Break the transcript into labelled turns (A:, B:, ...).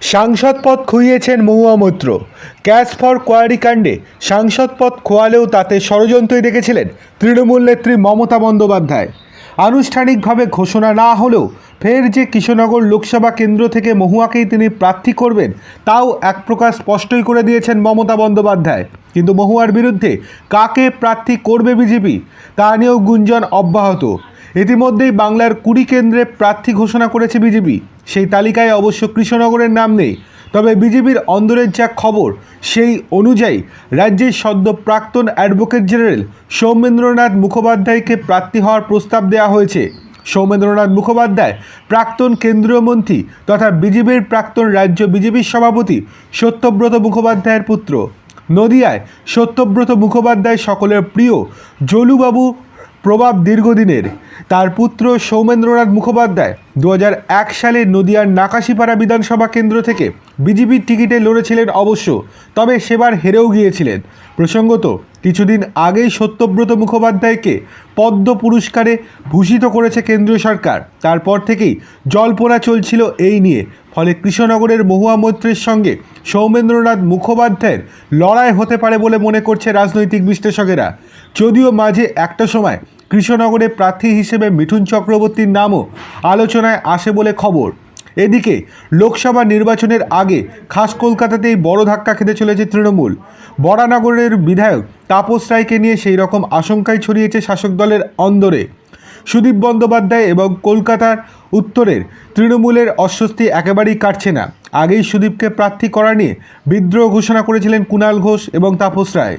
A: সাংসদ পদ খুইয়েছেন Mahua Moitra. Cash for query কাণ্ডে সাংসদ পদ খোয়ালেও তাতে ষড়যন্ত্রই দেখেছিলেন তৃণমূল নেত্রী মমতা বন্দ্যোপাধ্যায়। আনুষ্ঠানিকভাবে ঘোষণা না হলেও ফের যে কৃষ্ণনগর লোকসভা কেন্দ্র থেকে মহুয়াকেই তিনি প্রার্থী করবেন, তাও এক প্রকার স্পষ্টই করে দিয়েছেন মমতা বন্দ্যোপাধ্যায়। কিন্তু মহুয়ার বিরুদ্ধে কাকে প্রার্থী করবে বিজেপি, তা নিয়েও গুঞ্জন অব্যাহত। ইতিমধ্যেই বাংলার কুড়ি কেন্দ্রে প্রার্থী ঘোষণা করেছে বিজেপি। সেই তালিকায় অবশ্য কৃষ্ণনগরের নাম নেই। তবে বিজেপির অন্দরের যা খবর, সেই অনুযায়ী রাজ্যের সদ্য প্রাক্তন অ্যাডভোকেট জেনারেল সৌমেন্দ্রনাথ মুখোপাধ্যায়কে প্রার্থী হওয়ার প্রস্তাব দেওয়া হয়েছে। সৌমেন্দ্রনাথ মুখোপাধ্যায় প্রাক্তন কেন্দ্রীয় মন্ত্রী তথা বিজেপির প্রাক্তন রাজ্য বিজেপির সভাপতি সত্যব্রত মুখোপাধ্যায়ের পুত্র। নদিয়ায় সত্যব্রত মুখোপাধ্যায় সকলের প্রিয় জলুবাবু প্রভাব দীর্ঘদিনের। তার পুত্র সৌমেন্দ্রনাথ মুখোপাধ্যায় দু সালে নদিয়ার নাকাশিপাড়া বিধানসভা কেন্দ্র থেকে বিজেপির টিকিটে লড়েছিলেন অবশ্য, তবে সেবার হেরেও গিয়েছিলেন। প্রসঙ্গত, কিছুদিন আগেই সত্যব্রত মুখোপাধ্যায়কে পদ্ম পুরস্কারে ভূষিত করেছে কেন্দ্রীয় সরকার। তারপর থেকেই জল্পনা চলছিল এই নিয়ে। ফলে কৃষ্ণনগরের মহুয়া মৈত্রের সঙ্গে সৌমেন্দ্রনাথ মুখোপাধ্যায়ের লড়াই হতে পারে বলে মনে করছে রাজনৈতিক বিশ্লেষকেরা। যদিও মাঝে একটা সময় কৃষ্ণনগরে প্রার্থী হিসেবে মিঠুন চক্রবর্তীর নামও আলোচনায় আসে বলে খবর। এদিকে লোকসভা নির্বাচনের আগে খাস কলকাতাতেই বড় ধাক্কা খেতে চলেছে তৃণমূল। বরানগরের বিধায়ক তাপস রায়কে নিয়ে সেই রকম আশঙ্কাই ছড়িয়েছে শাসক দলের অন্দরে। সুদীপ বন্দ্যোপাধ্যায় এবং কলকাতার উত্তরের তৃণমূলের অস্বস্তি একেবারেই কাটছে না। আগেই সুদীপকে প্রার্থী করা নিয়ে বিদ্রোহ ঘোষণা করেছিলেন কুণাল ঘোষ এবং তাপস রায়।